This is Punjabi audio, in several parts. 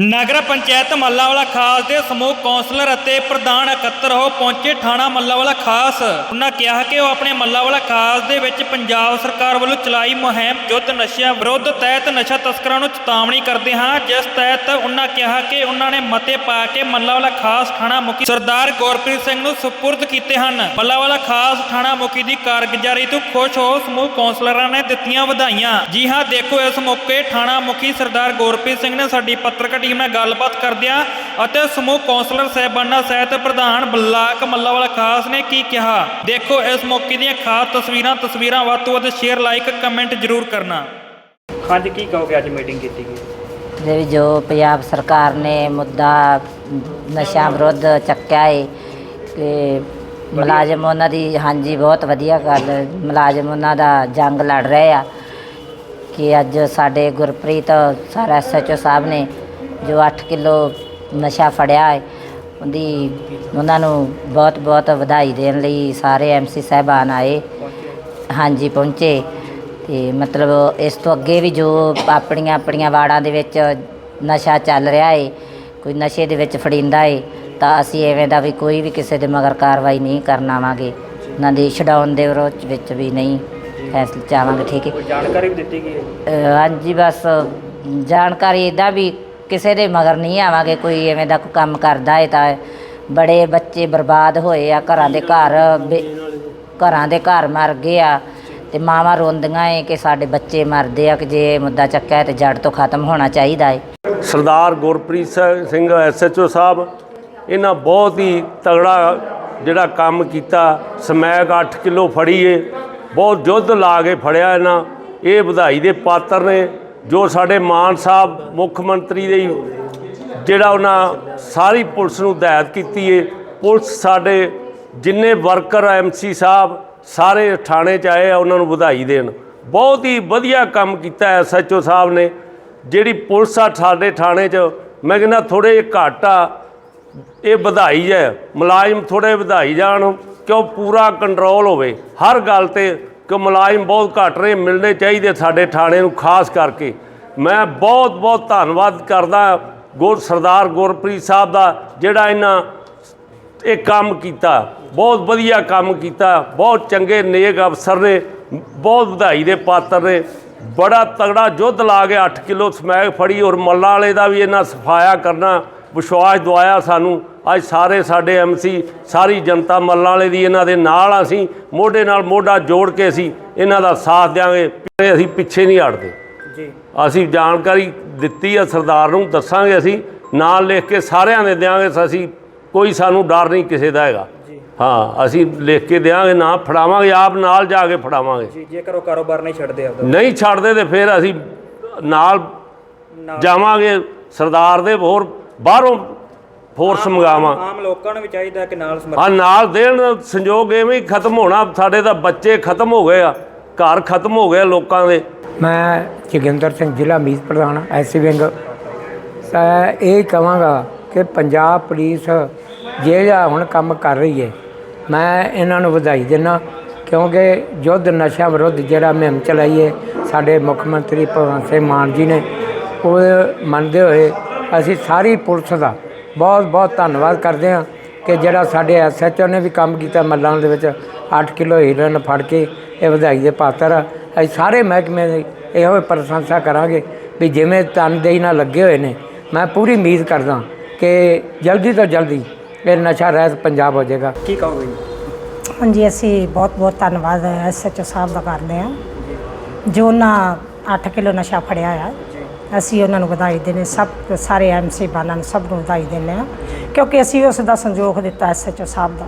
ਨਗਰ ਪੰਚਾਇਤ ਮੱਲਾਵਾਲਾ ਖਾਸ ਦੇ ਸਮੂਹ ਕੌਂਸਲਰ ਅਤੇ ਪ੍ਰਧਾਨ ਇਕੱਤਰ ਹੋ ਪਹੁੰਚੇ ਥਾਣਾ ਮੱਲਾਵਾਲਾ ਖਾਸ। ਉਹਨਾਂ ਕਿਹਾ ਕਿ ਉਹ ਆਪਣੇ ਮੱਲਾਵਾਲਾ ਖਾਸ ਦੇ ਵਿੱਚ ਪੰਜਾਬ ਸਰਕਾਰ ਵੱਲੋਂ ਚਲਾਈ ਮੁਹਿੰਮ ਯੁੱਧ ਨਸ਼ਿਆਂ ਵਿਰੁੱਧ ਤਹਿਤ ਨਸ਼ਾ ਤਸਕਰਾਂ ਨੂੰ ਚੇਤਾਵਨੀ ਕਰਦੇ ਹਾਂ, ਜਿਸ ਤਹਿਤ ਉਹਨਾਂ ਕਿਹਾ ਕਿ ਉਹਨਾਂ ਨੇ ਮਤੇ ਪਾ ਕੇ ਮੱਲਾਵਾਲਾ ਖਾਸ ਥਾਣਾ ਮੁਖੀ ਸਰਦਾਰ ਗੁਰਪ੍ਰੀਤ ਸਿੰਘ ਨੂੰ ਸਪੁਰਦ ਕੀਤੇ ਹਨ। ਮੱਲਾਵਾਲਾ ਖਾਸ ਥਾਣਾ ਮੁਖੀ ਦੀ ਕਾਰਗੁਜ਼ਾਰੀ ਤੋਂ ਖੁਸ਼ ਹੋ ਸਮੂਹ ਕੌਂਸਲਰਾਂ ਨੇ ਦਿੱਤੀਆਂ ਵਧਾਈਆਂ। ਜੀ ਹਾਂ, ਦੇਖੋ ਇਸ ਮੌਕੇ ਥਾਣਾ ਮੁਖੀ ਸਰਦਾਰ ਗੁਰਪ੍ਰੀਤ ਸਿੰਘ ਨੇ ਸਾਡੀ ਪੱਤਰਕਾਰ ਟੀਮ ਨਾਲ ਗੱਲਬਾਤ ਕਰਦਿਆਂ ਅਤੇ ਸਮੂਹ ਕੌਂਸਲਰ ਸਾਹਿਬਾਨਾਂ ਸਹਿਤ ਪ੍ਰਧਾਨ ਬਲਾਕ ਮੱਲਾਵਾਲਾ ਖਾਸ ਨੇ ਕੀ ਕਿਹਾ? ਦੇਖੋ ਇਸ ਮੌਕੇ ਦੀਆਂ ਖਾਸ ਤਸਵੀਰਾਂ ਤਸਵੀਰਾਂ ਵੱਧ ਤੋਂ ਵੱਧ ਸ਼ੇਅਰ ਲਾਈਕ ਕਮੈਂਟ ਜ਼ਰੂਰ ਕਰਨਾ। ਹਾਂਜੀ ਕੀ ਕਹੋਗੇ ਅੱਜ ਮੀਟਿੰਗ ਕੀਤੀ ਗਈ? ਜਿਹੜੀ ਜੋ ਪੰਜਾਬ ਸਰਕਾਰ ਨੇ ਮੁੱਦਾ ਨਸ਼ਾ ਵਿਰੁੱਧ ਚੱਕਿਆ ਹੈ ਕਿ ਮੁਲਾਜ਼ਮ ਉਹਨਾਂ ਦੀ ਹਾਂਜੀ ਬਹੁਤ ਵਧੀਆ ਗੱਲ। ਮੁਲਾਜ਼ਮ ਉਹਨਾਂ ਦਾ ਜੰਗ ਲੜ ਰਹੇ ਆ ਕਿ ਅੱਜ ਸਾਡੇ ਗੁਰਪ੍ਰੀਤ ਸਰ ਐਸਐਚਓ ਸਾਹਿਬ ਨੇ ਜੋ 8 ਕਿਲੋ ਨਸ਼ਾ ਫੜਿਆ ਹੈ ਉਹਦੀ ਉਹਨਾਂ ਨੂੰ ਬਹੁਤ ਬਹੁਤ ਵਧਾਈ ਦੇਣ ਲਈ ਸਾਰੇ ਐਮਸੀ ਸਾਹਿਬਾਨ ਆਏ। ਹਾਂਜੀ ਪਹੁੰਚੇ। ਤੇ ਮਤਲਬ ਇਸ ਤੋਂ ਅੱਗੇ ਵੀ ਜੋ ਆਪਣੀਆਂ ਆਪਣੀਆਂ ਵਾੜਾਂ ਦੇ ਵਿੱਚ ਨਸ਼ਾ ਚੱਲ ਰਿਹਾ ਏ ਕੋਈ ਨਸ਼ੇ ਦੇ ਵਿੱਚ ਫੜਿੰਦਾ ਏ ਤਾਂ ਅਸੀਂ ਐਵੇਂ ਦਾ ਵੀ ਕੋਈ ਵੀ ਕਿਸੇ ਦੇ ਮਗਰ ਕਾਰਵਾਈ ਨਹੀਂ ਕਰਨ ਆਵਾਂਗੇ। ਉਹਨਾਂ ਦੀ ਛਡਾਉਣ ਦੇ ਵਿਰੋਧ ਵਿੱਚ ਵੀ ਨਹੀਂ ਫੈਸਲੇ ਚਾਹਾਂਗੇ ਠੀਕ ਹੈ। ਜਾਣਕਾਰੀ ਵੀ ਦਿੱਤੀ ਗਈ ਹੈ? ਹਾਂਜੀ ਬਸ ਜਾਣਕਾਰੀ ਇਦਾਂ ਵੀ ਕਿਸੇ ਦੇ ਮਗਰ ਨਹੀਂ ਆਵਾਂਗੇ, ਕੋਈ ਐਵੇਂ ਦਾ ਕੋਈ ਕੰਮ ਕਰਦਾ ਹੈ ਤਾਂ ਬੜੇ ਬੱਚੇ ਬਰਬਾਦ ਹੋਏ ਆ, ਘਰਾਂ ਦੇ ਘਰ ਬੇ- ਘਰਾਂ ਦੇ ਘਰ ਮਰ ਗਏ ਆ ਤੇ ਮਾਵਾਂ ਰੋਂਦੀਆਂ ਏ ਕਿ ਸਾਡੇ ਬੱਚੇ ਮਰਦੇ ਆ ਕਿ ਜੇ ਇਹ ਮੁੱਦਾ ਚੱਕਿਆ ਹੈ ਤੇ ਜੜ ਤੋਂ ਖਤਮ ਹੋਣਾ ਚਾਹੀਦਾ ਹੈ ਸਰਦਾਰ ਗੁਰਪ੍ਰੀਤ ਸ- ਸਿੰਘ ਐਸਐਚਓ ਸਾਹਿਬ, ਇਹਨਾਂ ਬਹੁਤ ਹੀ ਤਗੜਾ ਜਿਹੜਾ ਕੰਮ ਕੀਤਾ, ਸਮੈਕ 8 ਕਿਲੋ ਫੜੀਏ ਬਹੁਤ ਯੁੱਧ ਲਾ ਕੇ ਫੜਿਆ ਇਹਨਾਂ, ਇਹ ਵਧਾਈ ਦੇ ਪਾਤਰ ਨੇ। ਜੋ ਸਾਡੇ ਮਾਨ ਸਾਹਿਬ ਮੁੱਖ ਮੰਤਰੀ ਦੇ ਜਿਹੜਾ ਉਹਨਾਂ ਸਾਰੀ ਪੁਲਿਸ ਨੂੰ ਹਦਾਇਤ ਕੀਤੀ ਏ, ਪੁਲਿਸ ਸਾਡੇ ਜਿੰਨੇ ਵਰਕਰ ਐਮਸੀ ਸਾਹਿਬ, ਸਾਰੇ ਥਾਣੇ 'ਚ ਆਏ ਆ, ਉਹਨਾਂ ਨੂੰ ਵਧਾਈ ਦੇਣ। ਬਹੁਤ ਹੀ ਵਧੀਆ ਕੰਮ ਕੀਤਾ ਐਸਐਚਓ ਸਾਹਿਬ ਨੇ, ਜਿਹੜੀ ਪੁਲਿਸ ਆ ਸਾਡੇ ਥਾਣੇ 'ਚ, ਮੈਂ ਕਹਿੰਦਾ ਥੋੜੇ ਜਿਹੇ ਘੱਟ ਆ, ਇਹ ਵਧਾਈ ਹੈ, ਮੁਲਾਜ਼ਮ ਥੋੜੇ ਵਧਾਈ ਜਾਣ, ਕਿਉਂ ਪੂਰਾ ਕੰਟਰੋਲ ਹੋਵੇ। ਹਰ ਗੱਲ ਤੇ ਕਿ ਮੁਲਾਜ਼ਮ ਬਹੁਤ ਘੱਟ ਰਹੇ, ਮਿਲਣੇ ਚਾਹੀਦੇ ਸਾਡੇ ਥਾਣੇ ਨੂੰ, ਖਾਸ ਕਰਕੇ। ਮੈਂ ਬਹੁਤ ਬਹੁਤ ਧੰਨਵਾਦ ਕਰਦਾ ਗੁਰ, ਸਰਦਾਰ ਗੁਰਪ੍ਰੀਤ ਸਾਹਿਬ ਦਾ, ਜਿਹੜਾ ਇਹਨਾਂ ਇਹ ਕੰਮ ਕੀਤਾ। ਬਹੁਤ ਵਧੀਆ ਕੰਮ ਕੀਤਾ। ਬਹੁਤ ਚੰਗੇ ਨੇਕ ਅਫਸਰ ਨੇ, ਬਹੁਤ ਵਧਾਈ ਦੇ ਪਾਤਰ ਨੇ। ਬੜਾ ਤਗੜਾ ਯੁੱਧ ਲਾ ਕੇ 8 ਕਿਲੋ ਸਮੈਕ ਫੜੀ ਔਰ ਮੱਲਾਂ ਵਾਲੇ ਦਾ ਵੀ ਇਹਨਾਂ ਸਫਾਇਆ ਕਰਨਾ, ਵਿਸ਼ਵਾਸ ਦਵਾਇਆ ਸਾਨੂੰ। ਅੱਜ ਸਾਰੇ ਸਾਡੇ ਐਮਸੀ ਸਾਰੀ ਜਨਤਾ ਮੱਲਾਂ ਵਾਲੇ ਦੀ ਇਹਨਾਂ ਦੇ ਨਾਲ ਆ ਅਸੀਂ ਮੋਢੇ ਨਾਲ ਮੋਢਾ ਜੋੜ ਕੇ ਅਸੀਂ ਇਹਨਾਂ ਦਾ ਸਾਥ ਦਿਆਂਗੇ ਅਸੀਂ ਪਿੱਛੇ ਨਹੀਂ ਹਟਦੇ। ਜੀ। ਅਸੀਂ ਜਾਣਕਾਰੀ ਦਿੱਤੀ ਆ ਸਰਦਾਰ ਨੂੰ ਦੱਸਾਂਗੇ ਅਸੀਂ ਨਾਲ ਲਿਖ ਕੇ ਸਾਰਿਆਂ ਦੇ ਦਿਆਂਗੇ ਅਸੀਂ ਕੋਈ ਸਾਨੂੰ ਡਰ ਨਹੀਂ ਕਿਸੇ ਦਾ ਹੈਗਾ। ਹਾਂ ਅਸੀਂ ਲਿਖ ਕੇ ਦਿਆਂਗੇ ਨਾ ਫੜਾਵਾਂਗੇ ਆਪ ਨਾਲ ਜਾ ਕੇ ਫੜਾਵਾਂਗੇ। ਜੀ ਜੇਕਰ ਉਹ ਕਾਰੋਬਾਰ ਨਹੀਂ ਛੱਡਦੇ ਆਪਦਾ। ਨਹੀਂ ਛੱਡਦੇ ਤੇ ਫਿਰ ਅਸੀਂ ਨਾਲ। ਜਾਵਾਂਗੇ ਸਰਦਾਰ ਦੇ ਹੋਰ ਬਾਹਰੋਂ ਫੋਰਸ ਮੰਗਾਵਾਂ। ਆਮ ਲੋਕਾਂ ਨੂੰ ਵੀ ਚਾਹੀਦਾ ਕਿ ਨਾਲ ਆ ਨਾਲ ਦੇਣ ਸੰਜੋਗ ਐਵੇਂ ਹੀ ਖਤਮ ਹੋਣਾ ਸਾਡੇ ਤਾਂ ਬੱਚੇ ਖਤਮ ਹੋ ਗਏ ਆ ਘਰ ਖਤਮ ਹੋ ਗਏ ਲੋਕਾਂ ਦੇ। ਮੈਂ ਜੋਗਿੰਦਰ ਸਿੰਘ ਜ਼ਿਲ੍ਹਾ ਮੀਤ ਪ੍ਰਧਾਨ ਐਸਸੀ ਵਿੰਗ। ਸਾ- ਇਹ ਕਹਾਂਗਾ ਕਿ ਪੰਜਾਬ ਪੁਲਿਸ ਜਿਹੜਾ ਹੁਣ ਕੰਮ ਕਰ ਰਹੀ ਹੈ ਮੈਂ ਇਹਨਾਂ ਨੂੰ ਵਧਾਈ ਦਿੰਦਾ ਕਿਉਂਕਿ ਯੁੱਧ ਨਸ਼ਾ ਵਿਰੁੱਧ ਜਿਹੜਾ ਮੁਹਿੰਮ ਚਲਾਈ ਹੈ ਸਾਡੇ ਮੁੱਖ ਮੰਤਰੀ ਭਗਵੰਤ ਸਿੰਘ ਮਾਨ ਜੀ ਨੇ ਉਹ ਮੰਨਦੇ ਹੋਏ ਅਸੀਂ ਸਾਰੀ ਪੁਲਿਸ ਦਾ ਬਹੁਤ ਬਹੁਤ ਧੰਨਵਾਦ ਕਰਦੇ ਹਾਂ ਕਿ ਜਿਹੜਾ ਸਾਡੇ ਐਸਐਚਓ ਨੇ ਵੀ ਕੰਮ ਕੀਤਾ ਮੱਲਾਂ ਦੇ ਵਿੱਚ 8 ਕਿਲੋ ਹੀਰਨ ਫੜ ਕੇ ਇਹ ਵਧਾਈ ਦੇ ਪਾਤਰ ਆ। ਅਸੀਂ ਸਾਰੇ ਮਹਿਕਮੇ ਦੀ ਇਹੋ ਹੀ ਪ੍ਰਸ਼ੰਸਾ ਕਰਾਂਗੇ ਵੀ ਜਿਵੇਂ ਤਨਦੇਹੀ ਨਾਲ ਲੱਗੇ ਹੋਏ ਨੇ ਮੈਂ ਪੂਰੀ ਉਮੀਦ ਕਰਦਾ ਕਿ ਜਲਦੀ ਤੋਂ ਜਲਦੀ ਇਹ ਨਸ਼ਾ ਰਹਿਤ ਪੰਜਾਬ ਹੋ ਜਾਏਗਾ। ਕੀ ਕਹੋਗੇ ਜੀ? ਹਾਂਜੀ ਅਸੀਂ ਬਹੁਤ ਬਹੁਤ ਧੰਨਵਾਦ ਐਸਐਚਓ ਸਾਹਿਬ ਦਾ ਕਰਦੇ ਹਾਂ। ਜੋ ਉਹਨਾਂ 8 ਕਿਲੋ ਨਸ਼ਾ ਫੜਿਆ ਆ ਅਸੀਂ ਉਹਨਾਂ ਨੂੰ ਵਧਾਈ ਦਿੰਦੇ ਸਭ ਸਾਰੇ ਐਮਸੀ ਬਾਨਾਂ ਨੂੰ ਸਭ ਨੂੰ ਵਧਾਈ ਦਿੰਦੇ ਹਾਂ, ਕਿਉਂਕਿ ਅਸੀਂ ਉਸ ਦਾ ਸੰਯੋਗ ਦਿੱਤਾ ਐਸਐਚਓ ਸਾਹਿਬ ਦਾ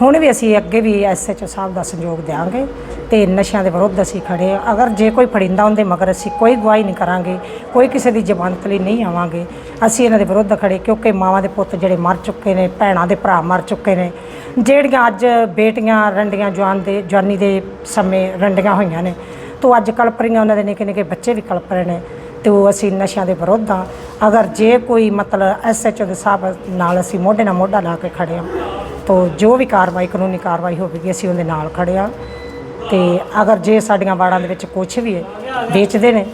ਹੁਣ ਵੀ ਅਸੀਂ ਅੱਗੇ ਵੀ ਐਸਐਚਓ ਸਾਹਿਬ ਦਾ ਸੰਯੋਗ ਦੇਵਾਂਗੇ ਤੇ ਨਸ਼ਿਆਂ ਦੇ ਵਿਰੁੱਧ ਅਸੀਂ ਖੜੇ ਹਾਂ। ਅਗਰ ਜੇ ਕੋਈ ਫੜਿੰਦਾ ਹੁੰਦੇ ਮਗਰ ਅਸੀਂ ਕੋਈ ਗਵਾਹੀ ਨਹੀਂ ਕਰਾਂਗੇ, ਕੋਈ ਕਿਸੇ ਦੀ ਜ਼ਮਾਨਤ ਲਈ ਨਹੀਂ ਆਵਾਂਗੇ, ਅਸੀਂ ਇਹਨਾਂ ਦੇ ਵਿਰੁੱਧ ਖੜੇ ਕਿਉਂਕਿ ਮਾਵਾਂ ਦੇ ਪੁੱਤ ਜਿਹੜੇ ਮਰ ਚੁੱਕੇ ਨੇ, ਭੈਣਾਂ ਦੇ ਭਰਾ ਮਰ ਚੁੱਕੇ ਨੇ, ਜਿਹੜੀਆਂ ਅੱਜ ਬੇਟੀਆਂ, ਰੰਡੀਆਂ ਜਵਾਨ ਦੇ, ਜਵਾਨੀ ਦੇ ਸਮੇਂ ਰੰਡੀਆਂ ਹੋਈਆਂ ਨੇ, ਤੋਂ ਅੱਜ ਕਲਪ ਰਹੀਆਂ ਉਹਨਾਂ ਦੇ ਨਿੱਕੇ ਨਿੱਕੇ ਬੱਚੇ ਵੀ ਕਲਪ ਰਹੇ ਨੇ ਤੇ ਉਹ ਅਸੀਂ ਨਸ਼ਿਆਂ ਦੇ ਵਿਰੁੱਧ ਹਾਂ ਅਗਰ ਜੇ ਕੋਈ ਮਤਲਬ ਐਸਐਚਓ ਦੇ ਸਾਹਿਬ ਨਾਲ ਅਸੀਂ ਮੋਢੇ ਨਾਲ ਮੋਢਾ ਲਾ ਕੇ ਖੜੇ ਹਾਂ ਤੋ ਜੋ ਵੀ ਕਾਰਵਾਈ ਕਾਨੂੰਨੀ ਕਾਰਵਾਈ ਹੋਵੇਗੀ ਅਸੀਂ ਉਹਦੇ ਨਾਲ ਖੜੇ ਹਾਂ ਤੇ ਅਗਰ ਜੇ ਸਾਡੀਆਂ ਵਾੜਾਂ ਦੇ ਵਿੱਚ ਕੁਝ ਵੀ ਹੈ ਵੇਚਦੇ ਨੇ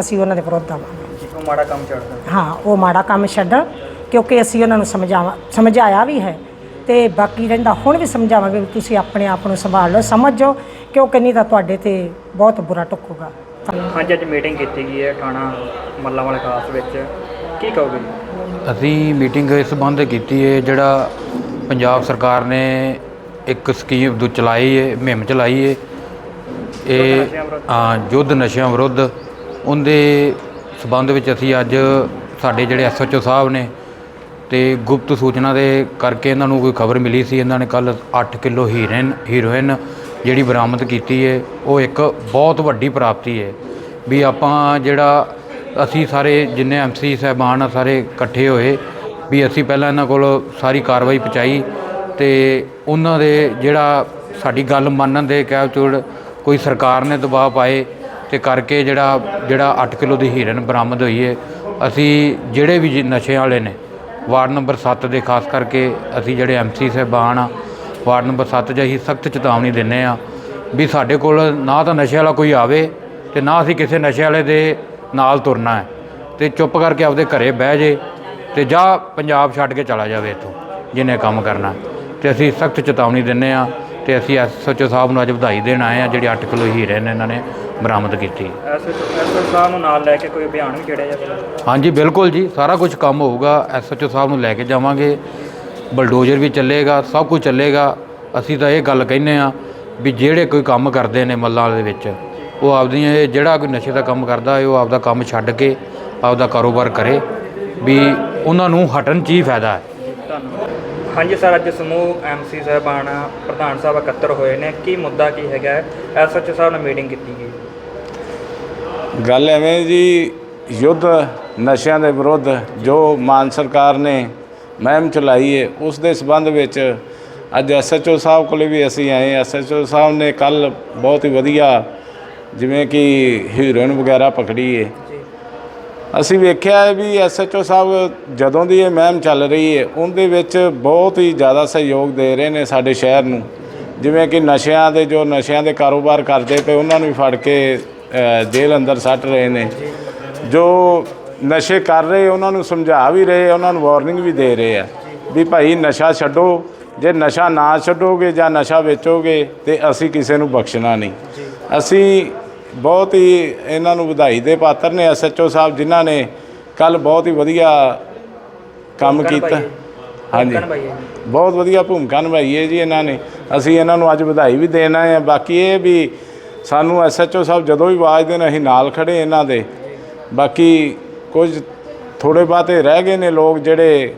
ਅਸੀਂ ਉਹਨਾਂ ਦੇ ਵਿਰੁੱਧ ਆਵਾਂਗੇ ਮਾੜਾ ਕੰਮ ਛੱਡਦਾ ਹਾਂ ਉਹ ਮਾੜਾ ਕੰਮ ਛੱਡਣ ਕਿਉਂਕਿ ਅਸੀਂ ਉਹਨਾਂ ਨੂੰ ਸਮਝਾਵਾ ਸਮਝਾਇਆ ਵੀ ਹੈ। ਤੇ ਬਾਕੀ ਰਹਿੰਦਾ ਹੁਣ ਵੀ ਸਮਝਾਵਾਂਗੇ ਤੁਸੀਂ ਆਪਣੇ ਆਪ ਨੂੰ ਸੰਭਾਲ ਲਓ ਸਮਝੋ ਕਿਉਂਕਿ ਨਹੀਂ ਤਾਂ ਤੁਹਾਡੇ ਤੇ ਬਹੁਤ ਬੁਰਾ ਟੁੱਕੂਗਾ। ਹਾਂਜੀ ਅੱਜ ਮੀਟਿੰਗ ਕੀਤੀ ਗਈ ਹੈ ਥਾਣਾ ਮੱਲਾ ਵਾਲੇ ਖਾਸ ਵਿੱਚ। ਕੀ ਕਹੋਗੇ ਅਸੀਂ ਮੀਟਿੰਗ ਇਸ ਸੰਬੰਧ ਕੀਤੀ ਹੈ ਜਿਹੜਾ ਪੰਜਾਬ ਸਰਕਾਰ ਨੇ ਇੱਕ ਸਕੀਮ ਦੂ ਚਲਾਈ ਹੈ ਮੁਹਿੰਮ ਚਲਾਈ ਹੈ। ਇਹ। ਹਾਂ ਯੁੱਧ ਨਸ਼ਿਆਂ ਵਿਰੁੱਧ। ਉਹਦੇ ਸਬੰਧ ਵਿੱਚ ਅਸੀਂ ਅੱਜ ਸਾਡੇ ਜਿਹੜੇ ਐਸਐਚਓ ਸਾਹਿਬ ਨੇ ਤੇ ਗੁਪਤ ਸੂਚਨਾ ਦੇ ਕਰਕੇ ਇਹਨਾਂ ਨੂੰ ਕੋਈ ਖਬਰ ਮਿਲੀ ਸੀ। ਇਹਨਾਂ ਨੇ ਕੱਲ 8 ਕਿਲੋ ਹੀਰੋਇਨ ਹੀਰੋਇਨ ਜਿਹੜੀ ਬਰਾਮਦ ਕੀਤੀ ਹੈ ਉਹ ਇੱਕ ਬਹੁਤ ਵੱਡੀ ਪ੍ਰਾਪਤੀ ਹੈ ਵੀ ਆਪਾਂ ਜਿਹੜਾ ਅਸੀਂ ਸਾਰੇ ਜਿੰਨੇ ਐਮਸੀ ਸਾਹਿਬਾਨ ਆ, ਸਾਰੇ ਇਕੱਠੇ ਹੋਏ, ਵੀ ਅਸੀਂ ਪਹਿਲਾਂ ਇਹਨਾਂ ਕੋਲ ਸਾਰੀ ਕਾਰਵਾਈ ਪਹੁੰਚਾਈ ਤੇ ਉਹਨਾਂ ਦੇ ਜਿਹੜਾ ਸਾਡੀ ਗੱਲ ਮੰਨਣ ਦੇ ਕਹਿ ਕੋਈ ਸਰਕਾਰ ਨੇ ਦਬਾਅ ਪਾਏ ਤੇ ਕਰਕੇ ਜਿਹੜਾ ਜਿਹੜਾ 8 ਕਿਲੋ ਦੀ ਹੀਰਨ ਬਰਾਮਦ ਹੋਈ ਹੈ ਅਸੀਂ ਜਿਹੜੇ ਵੀ ਜੀ ਨਸ਼ੇ ਵਾਲੇ ਨੇ, ਵਾਰਡ ਨੰਬਰ 7 ਦੇ, ਖਾਸ ਕਰਕੇ ਅਸੀਂ ਜਿਹੜੇ ਐਮਸੀ ਸਾਹਿਬਾਨ ਆ ਵਾਰਡ ਨੰਬਰ 7 'ਚ ਅਸੀਂ ਸਖਤ ਚੇਤਾਵਨੀ ਦਿੰਨੇ ਆ ਵੀ ਸਾਡੇ ਕੋਲ ਨਾ ਤਾਂ ਨਸ਼ੇ ਵਾਲਾ ਕੋਈ ਆਵੇ ਤੇ ਨਾ ਅਸੀਂ ਕਿਸੇ ਨਸ਼ੇ ਵਾਲੇ ਦੇ ਨਾਲ ਤੁਰਨਾ ਹੈ। ਤੇ ਚੁੱਪ ਕਰਕੇ ਆਪਦੇ ਘਰੇ ਬਹਿ ਜੇ ਤੇ ਜਾਂ ਪੰਜਾਬ ਛੱਡ ਕੇ ਚਲਾ ਜਾਵੇ ਇੱਥੋਂ ਜਿਹਨੇ ਕੰਮ ਕਰਨਾ। ਤੇ ਅਸੀਂ ਸਖਤ ਚੇਤਾਵਨੀ ਦਿੰਨੇ ਆ ਤੇ ਅਸੀਂ ਐਸਐਚਓ ਸਾਹਿਬ ਨੂੰ ਅੱਜ ਵਧਾਈ ਦੇਣ ਆਏ ਆ ਜਿਹੜੀ 8 ਕਿਲੋ ਹੀਰੇ ਨੇ ਇਹਨਾਂ ਨੇ ਬਰਾਮਦ ਕੀਤੀ। ਐਸਐਚਓ ਸਾਹਿਬ ਨੂੰ ਨਾਲ ਲੈ ਕੇ ਕੋਈ ਅਭਿਆਨ ਵੀ ਛੇੜਿਆ ਜਾਵੇ ਹਾਂਜੀ ਬਿਲਕੁਲ ਜੀ ਸਾਰਾ ਕੁਝ ਕੰਮ ਹੋਊਗਾ ਐਸਐਚਓ ਸਾਹਿਬ ਨੂੰ ਲੈ ਕੇ ਜਾਵਾਂਗੇ। ਬਲਡੋਜ਼ਰ ਵੀ ਚੱਲੇਗਾ ਸਭ ਕੁਝ ਚੱਲੇਗਾ। ਅਸੀਂ ਤਾਂ ਇਹ ਗੱਲ ਕਹਿੰਨੇ ਆ ਵੀ ਜਿਹੜੇ ਕੋਈ ਕੰਮ ਕਰਦੇ ਨੇ ਮੱਲਾਂ ਦੇ ਵਿੱਚ ਉਹ ਆਪਦੀਆਂ ਇਹ ਜਿਹੜਾ ਕੋਈ ਨਸ਼ੇ ਦਾ ਕੰਮ ਕਰਦਾ ਹੈ ਉਹ ਆਪਦਾ ਕੰਮ ਛੱਡ ਕੇ ਆਪਦਾ ਕਾਰੋਬਾਰ ਕਰੇ ਵੀ ਉਹਨਾਂ ਨੂੰ ਹਟਣ 'ਚ ਹੀ ਫਾਇਦਾ ਹੈ। ਧੰਨਵਾਦ ਹਾਂਜੀ ਸਰ ਅੱਜ ਸਮੂਹ ਐਮਸੀ ਸਾਹਿਬਾਨ ਪ੍ਰਧਾਨ ਸਾਹਿਬ ਇਕੱਤਰ ਹੋਏ ਨੇ। ਕੀ ਮੁੱਦਾ ਕੀ ਹੈਗਾ? ਐਸਐਚਓ ਸਾਹਿਬ ਨਾਲ ਮੀਟਿੰਗ ਕੀਤੀ ਗਈ। ਗੱਲ ਐਵੇਂ ਜੀ ਯੁੱਧ ਨਸ਼ਿਆਂ ਦੇ ਵਿਰੁੱਧ ਜੋ ਮਾਨ ਸਰਕਾਰ ਨੇ ਮੁਹਿੰਮ ਚਲਾਈ ਹੈ ਉਸ ਦੇ ਸਬੰਧ ਵਿੱਚ ਅੱਜ ਐਸਐਚਓ ਸਾਹਿਬ ਕੋਲੇ ਵੀ ਅਸੀਂ ਆਏ ਐਸਐਚਓ ਸਾਹਿਬ ਨੇ ਕੱਲ ਬਹੁਤ ਹੀ ਵਧੀਆ ਜਿਵੇਂ ਕਿ ਹੀਰੋਇਨ ਵਗੈਰਾ ਪਕੜੀ ਹੈ ਅਸੀਂ ਵੇਖਿਆ ਹੈ ਵੀ ਐਸਐਚਓ ਸਾਹਿਬ ਜਦੋਂ ਦੀ ਇਹ ਮੁਹਿੰਮ ਚੱਲ ਰਹੀ ਹੈ ਉਹਦੇ ਵਿੱਚ ਬਹੁਤ ਹੀ ਜ਼ਿਆਦਾ ਸਹਿਯੋਗ ਦੇ ਰਹੇ ਨੇ ਸਾਡੇ ਸ਼ਹਿਰ ਨੂੰ। ਜਿਵੇਂ ਕਿ ਨਸ਼ਿਆਂ ਦੇ ਜੋ ਨਸ਼ਿਆਂ ਦੇ ਕਾਰੋਬਾਰ ਕਰਦੇ ਪਏ ਉਹਨਾਂ ਨੂੰ ਵੀ ਫੜ ਕੇ ਜੇਲ੍ਹ ਅੰਦਰ ਸੱਟ ਰਹੇ ਨੇ। ਜੋ ਨਸ਼ੇ ਕਰ ਰਹੇ ਉਹਨਾਂ ਨੂੰ ਸਮਝਾ ਵੀ ਰਹੇ ਉਹਨਾਂ ਨੂੰ ਵਾਰਨਿੰਗ ਵੀ ਦੇ ਰਹੇ ਆ ਵੀ ਭਾਈ ਨਸ਼ਾ ਛੱਡੋ। ਜੇ ਨਸ਼ਾ ਨਾ ਛੱਡੋਗੇ ਜਾਂ ਨਸ਼ਾ ਵੇਚੋਗੇ ਤੇ ਅਸੀਂ ਕਿਸੇ ਨੂੰ ਬਖਸ਼ਣਾ ਨਹੀਂ। ਅਸੀਂ ਬਹੁਤ ਹੀ ਇਹਨਾਂ ਨੂੰ ਵਧਾਈ ਦੇ ਪਾਤਰ ਨੇ ਐਸਐਚਓ ਸਾਹਿਬ ਜਿਨ੍ਹਾਂ ਨੇ ਕੱਲ ਬਹੁਤ ਹੀ ਵਧੀਆ ਕੰਮ ਕੀਤਾ। ਹਾਂਜੀ। ਬਹੁਤ ਵਧੀਆ ਭੂਮਿਕਾ ਨਿਭਾਈ ਹੈ ਜੀ ਇਹਨਾਂ ਨੇ। ਅਸੀਂ ਇਹਨਾਂ ਨੂੰ ਅੱਜ ਵਧਾਈ ਵੀ ਦੇਣਾ ਹੈ। ਬਾਕੀ ਇਹ ਵੀ ਸਾਨੂੰ ਐਸਐਚਓ ਸਾਹਿਬ ਜਦੋਂ ਵੀ ਆਵਾਜ਼ ਦੇਣ ਅਸੀਂ ਨਾਲ ਖੜੇ ਇਹਨਾਂ ਦੇ। ਬਾਕੀ ਕੁਝ ਥੋੜੇ ਬਾਤੇ ਰਹਿ ਗਏ ਨੇ ਲੋਕ ਜਿਹੜੇ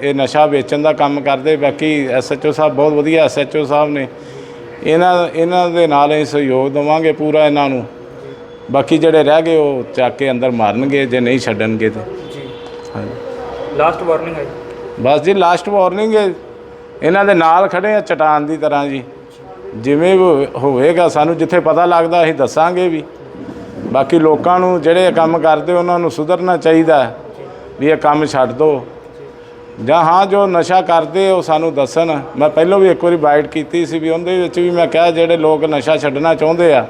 ਇਹ ਨਸ਼ਾ ਵੇਚਣ ਦਾ ਕੰਮ ਕਰਦੇ। ਬਾਕੀ ਐਸਐਚਓ ਸਾਹਿਬ ਬਹੁਤ ਵਧੀਆ ਐਸਐਚਓ ਸਾਹਿਬ ਨੇ। ਇਹਨਾਂ ਇਹਨਾਂ ਦੇ ਨਾਲ ਅਸੀਂ ਸਹਿਯੋਗ ਦੇਵਾਂਗੇ ਪੂਰਾ ਇਹਨਾਂ ਨੂੰ। ਬਾਕੀ ਜਿਹੜੇ ਰਹਿ ਗਏ ਉਹ ਚੱਕ ਕੇ ਅੰਦਰ ਮਾਰਨਗੇ ਜੇ ਨਹੀਂ ਛੱਡਣਗੇ ਤੇ। ਜੀ। ਲਾਸਟ ਵਾਰਨਿੰਗ ਹੈ ਬਸ ਜੀ ਲਾਸਟ ਵਾਰਨਿੰਗ ਹੈ ਇਹਨਾਂ ਦੇ ਨਾਲ ਖੜੇ ਆ ਚਟਾਨ ਦੀ ਤਰ੍ਹਾਂ ਜੀ। ਜਿਵੇਂ ਹੋਵੇਗਾ ਸਾਨੂੰ ਜਿੱਥੇ ਪਤਾ ਲੱਗਦਾ ਅਸੀਂ ਦੱਸਾਂਗੇ ਵੀ। ਬਾਕੀ ਲੋਕਾਂ ਨੂੰ ਜਿਹੜੇ ਇਹ ਕੰਮ ਕਰਦੇ ਉਹਨਾਂ ਨੂੰ ਸੁਧਰਨਾ ਚਾਹੀਦਾ ਵੀ ਇਹ ਕੰਮ ਛੱਡ ਦਿਓ ਜਾਂ ਹਾਂ ਜੋ ਨਸ਼ਾ ਕਰਦੇ ਉਹ ਸਾਨੂੰ ਦੱਸਣ। ਮੈਂ ਪਹਿਲਾਂ ਵੀ ਇੱਕ ਵਾਰੀ ਬਾਈਟ ਕੀਤੀ ਸੀ ਵੀ ਉਹਦੇ ਵਿੱਚ ਵੀ ਮੈਂ ਕਿਹਾ ਜਿਹੜੇ ਲੋਕ ਨਸ਼ਾ ਛੱਡਣਾ ਚਾਹੁੰਦੇ ਆ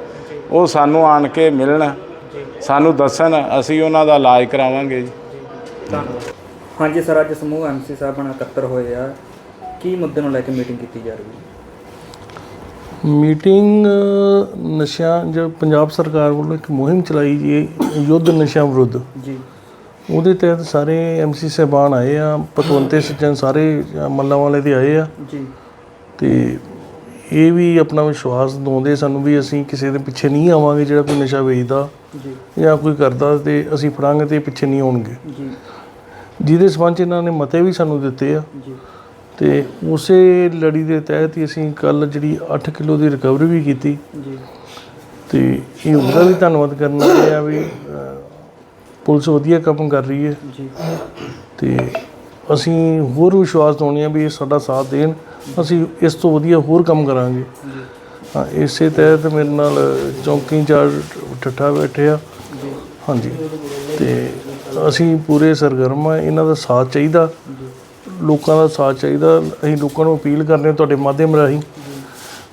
ਉਹ ਸਾਨੂੰ ਆਣ ਕੇ ਮਿਲਣ ਸਾਨੂੰ ਦੱਸਣ ਅਸੀਂ ਉਹਨਾਂ ਦਾ ਇਲਾਜ ਕਰਾਵਾਂਗੇ ਜੀ। ਧੰਨਵਾਦ। ਹਾਂਜੀ ਸਰ ਅੱਜ ਸਮੂਹ ਐਮਸੀ ਸਾਹਿਬਾਨ ਇਕੱਤਰ ਹੋਏ ਆ। ਕੀ ਮੁੱਦੇ ਨੂੰ ਲੈ ਕੇ ਮੀਟਿੰਗ ਕੀਤੀ ਜਾ ਰਹੀ ਹੈ? ਮੀਟਿੰਗ ਨਸ਼ਿਆਂ ਜੋ ਪੰਜਾਬ ਸਰਕਾਰ ਵੱਲੋਂ ਇੱਕ ਮੁਹਿੰਮ ਚਲਾਈ ਜੀ ਯੁੱਧ ਨਸ਼ਿਆਂ ਵਿਰੁੱਧ। ਜੀ। ਉਹਦੇ ਤਹਿਤ ਸਾਰੇ ਐਮਸੀ ਸਹਿਬਾਨ ਆਏ ਆ ਪਤਵੰਤੇ ਸੱਜਣ ਸਾਰੇ ਮੱਲਾਂ ਵਾਲੇ ਦੇ ਆਏ ਆ। ਜੀ। ਤੇ ਇਹ ਵੀ ਆਪਣਾ ਵਿਸ਼ਵਾਸ ਦਿਵਾਉਂਦੇ ਸਾਨੂੰ ਵੀ ਅਸੀਂ ਕਿਸੇ ਦੇ ਪਿੱਛੇ ਨਹੀਂ ਆਵਾਂਗੇ ਜਿਹੜਾ ਕੋਈ ਨਸ਼ਾ ਵੇਚਦਾ ਜੀ। ਜਾਂ ਕੋਈ ਕਰਦਾ ਤੇ ਅਸੀਂ ਫੜਾਂਗੇ ਤੇ ਪਿੱਛੇ ਨਹੀਂ ਆਉਣਗੇ। ਜੀ। ਜਿਹਦੇ ਸਬੰਧ ਇਹਨਾਂ ਨੇ ਮਤੇ ਵੀ ਸਾਨੂੰ ਦਿੱਤੇ ਆ। ਜੀ। ਤੇ ਉਸੇ ਲੜੀ ਦੇ ਤਹਿਤ ਹੀ ਅਸੀਂ ਕੱਲ ਜਿਹੜੀ 8 ਕਿਲੋ ਦੀ ਰਿਕਵਰੀ ਵੀ ਕੀਤੀ। ਜੀ। ਤੇ ਇਹ ਉਹਦਾ ਵੀ ਧੰਨਵਾਦ ਕਰਨਾ ਹੈ ਆ ਵੀ ਪੁਲਿਸ ਵਧੀਆ ਕੰਮ ਕਰ ਰਹੀ ਹੈ। ਜੀ। ਤੇ ਅਸੀਂ ਹੋਰ ਵਿਸ਼ਵਾਸ ਦਿਵਾਉਂਦੇ ਹਾਂ ਵੀ ਇਹ ਸਾਡਾ ਸਾਥ ਦੇਣ। ਅਸੀਂ ਇਸ ਤੋਂ ਵਧੀਆ ਹੋਰ ਕੰਮ ਕਰਾਂਗੇ। ਹਾਂ ਇਸੇ ਤਹਿਤ ਮੇਰੇ ਨਾਲ ਚੌਂਕੀ ਇੰਚਾਰਜ ਠੱਠਾ ਬੈਠੇ ਆ। ਹਾਂਜੀ। ਤੇ ਅਸੀਂ ਪੂਰੇ ਸਰਗਰਮ ਆ ਇਹਨਾਂ ਦਾ ਸਾਥ ਚਾਹੀਦਾ। ਲੋਕਾਂ ਦਾ ਸਾਥ ਚਾਹੀਦਾ। ਅਸੀਂ ਲੋਕਾਂ ਨੂੰ ਅਪੀਲ ਕਰਨੇ ਹਾਂ ਤੁਹਾਡੇ ਮਾਧਿਅਮ ਰਾਹੀਂ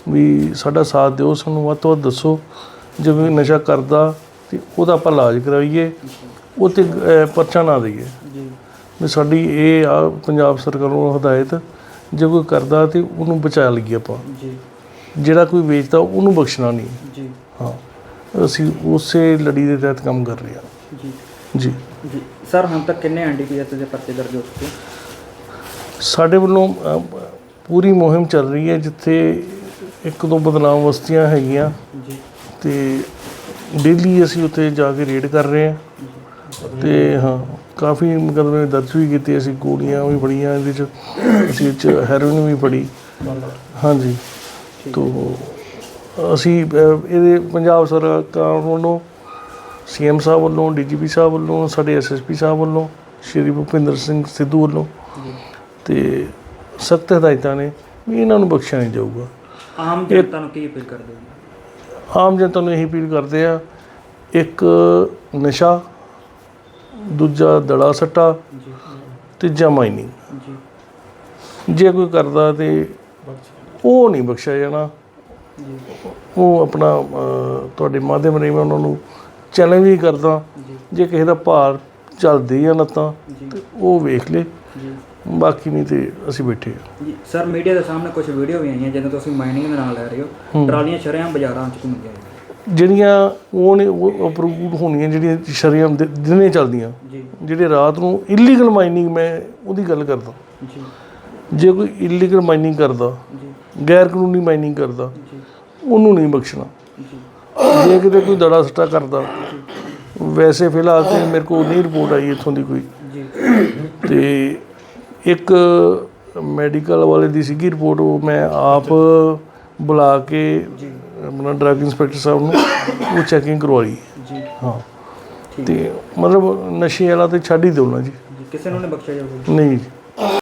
ਵੀ ਸਾਡਾ ਸਾਥ ਦਿਓ। ਸਾਨੂੰ ਵੱਧ ਤੋਂ ਵੱਧ ਦੱਸੋ ਜੇ ਕੋਈ ਨਸ਼ਾ ਕਰਦਾ ਤੇ ਉਹਦਾ ਆਪਾਂ ਇਲਾਜ ਕਰਾਈਏ ਉਹ 'ਤੇ ਪਰਚਾ ਨਾ ਦਈਏ। ਜੀ। ਵੀ ਸਾਡੀ ਇਹ ਆ ਪੰਜਾਬ ਸਰਕਾਰ ਨੂੰ ਹਦਾਇਤ ਜੇ ਕੋਈ ਕਰਦਾ ਤੇ ਉਹਨੂੰ ਬਚਾ ਲਈਏ ਆਪਾਂ। ਜੀ। ਜਿਹੜਾ ਕੋਈ ਵੇਚਦਾ ਉਹਨੂੰ ਬਖਸ਼ਣਾ ਨਹੀਂ। ਜੀ। ਹਾਂ। ਅਸੀਂ ਉਸੇ ਲੜੀ ਦੇ ਤਹਿਤ ਕੰਮ ਕਰ ਰਹੇ ਹਾਂ। ਜੀ। ਜੀ। ਜੀ। ਸਰ ਹੁਣ ਤੱਕ ਕਿੰਨੇ ਐਨਡੀਪੀਐਸ ਦੇ ਪਰਚੇ ਦਰਜ ਹੋ ਚੁੱਕੇ? ਸਾਡੇ ਵੱਲੋਂ ਪੂਰੀ ਮੁਹਿੰਮ ਚੱਲ ਰਹੀ ਹੈ ਜਿੱਥੇ ਇੱਕ ਦੋ ਬਦਨਾਮ ਵਸਤੀਆਂ ਹੈਗੀਆਂ। ਜੀ। ਤੇ ਡੇਲੀ ਅਸੀਂ ਉੱਥੇ ਜਾ ਕੇ ਰੇਡ ਕਰ ਰਹੇ ਹਾਂ। ਤੇ ਹਾਂ ਕਾਫੀ ਮੁਕੱਦਮੇ ਦਰਜ ਵੀ ਕੀਤੇ ਅਸੀਂ ਗੋਲੀਆਂ ਵੀ ਫੜੀਆਂ ਇਹਦੇ ਚ ਅਸੀਂ ਚ ਹੈਰੋਇਨ ਵੀ ਫੜੀ। ਹਾਂਜੀ। ਤੋ ਅਸੀਂ ਇਹਦੇ ਪੰਜਾਬ ਸਰਕਾਰ ਵੱਲੋਂ ਸੀਐਮ ਸਾਹਿਬ ਵੱਲੋਂ ਡੀਜੀਪੀ ਸਾਹਿਬ ਵੱਲੋਂ ਸਾਡੇ ਐਸਐਸਪੀ ਸਾਹਿਬ ਵੱਲੋਂ ਸ਼੍ਰੀ ਭੁਪਿੰਦਰ ਸਿੰਘ ਸਿੱਧੂ ਵੱਲੋਂ ਤੇ ਸਖਤ ਹਦਾਇਤਾਂ ਨੇ ਵੀ ਇਹਨਾਂ ਨੂੰ ਬਖਸ਼ਿਆ ਨਹੀਂ ਜਾਊਗਾ। ਆਮ ਜਨਤਾ ਨੂੰ ਕੀ ਅਪੀਲ ਕਰਦੇ ਹੋ? ਆਮ ਜਨਤਾ ਨੂੰ ਇਹੀ ਅਪੀਲ ਕਰਦੇ ਆ ਇੱਕ ਨਸ਼ਾ ਦੂਜਾ ਦੜਾ ਸੱਟਾ ਤੀਜਾ ਮਾਈਨਿੰਗ। ਜੀ। ਕੋਈ ਕਰਦਾ ਤੇ ਉਹ ਨਹੀਂ ਬਖਸ਼ਿਆ ਜਾਣਾ। ਉਹ ਆਪਣਾ ਤੁਹਾਡੇ ਮਾਧਿਅਮ ਰਾਹੀਂ ਮੈਂ ਉਹਨਾਂ ਨੂੰ ਚੈਲੰਜ ਵੀ ਕਰਦਾ। ਜੇ। ਕਿਸੇ ਦਾ ਭਾਰ ਚੱਲਦੀ ਆ ਲੱਤਾਂ ਤੇ ਉਹ ਵੇਖ ਲੇ। ਬਾਕੀ ਨਹੀਂ ਤੇ ਅਸੀਂ ਬੈਠੇ ਆ ਜੀ ਸਰ ਮੀਡੀਆ ਦੇ ਸਾਹਮਣੇ ਕੁਝ ਵੀਡੀਓ ਵੀ ਆਈਆਂ ਜਦੋਂ ਤੁਸੀਂ ਮਾਈਨਿੰਗ ਦੇ ਨਾਲ ਲੈ ਰਹੇ ਹੋ। ਟਰਾਲੀਆਂ ਸ਼ਰੇਆਮ ਬਾਜ਼ਾਰਾਂ 'ਚ ਘੁੰਮਦੀਆਂ ਜਿਹੜੀਆਂ ਉਹ ਨੇ ਉਹ ਅਪਰੂਵਡ ਹੋਣੀਆਂ ਜਿਹੜੀਆਂ ਸ਼ਰੀਆਂ ਦਿਨੇ ਚੱਲਦੀਆਂ। ਜੀ। ਜਿਹੜੇ ਰਾਤ ਨੂੰ ਇਲੀਗਲ ਮਾਈਨਿੰਗ ਮੈਂ ਉਹਦੀ ਗੱਲ ਕਰਦਾ। ਜੀ। ਜੇ ਕੋਈ ਇਲੀਗਲ ਮਾਈਨਿੰਗ ਕਰਦਾ ਜੀ। ਗੈਰ ਕਾਨੂੰਨੀ ਮਾਈਨਿੰਗ ਕਰਦਾ ਜੀ। ਉਹਨੂੰ ਨਹੀਂ ਬਖਸ਼ਣਾ। ਜੀ। ਜੇ ਕਿਤੇ ਕੋਈ ਦੜਾ ਸੱਟਾ ਕਰਦਾ ਵੈਸੇ ਫਿਲਹਾਲ ਤੇ ਮੇਰੇ ਕੋਲ ਨਹੀਂ ਰਿਪੋਰਟ ਆਈ ਇੱਥੋਂ ਦੀ ਕੋਈ। ਜੀ। ਤੇ ਇੱਕ ਮੈਡੀਕਲ ਵਾਲੇ ਦੀ ਸੀਗੀ ਰਿਪੋਰਟ ਉਹ ਮੈਂ ਆਪ ਬੁਲਾ ਕੇ ਆਪਣਾ ਡਰੱਗ ਇੰਸਪੈਕਟਰ ਸਾਹਿਬ ਨੂੰ ਉਹ ਚੈਕਿੰਗ ਕਰਵਾਈ। ਜੀ। ਹਾਂ। ਤੇ ਮਤਲਬ ਨਸ਼ੇ ਵਾਲਾ ਤੇ ਛੱਡ ਹੀ ਨਾ ਜੀ। ਜੀ ਕਿਸੇ ਨੂੰ ਨਹੀਂ ਬਖਸ਼ਿਆ ਜਾਊਗਾ। ਨਹੀਂ ਜੀ।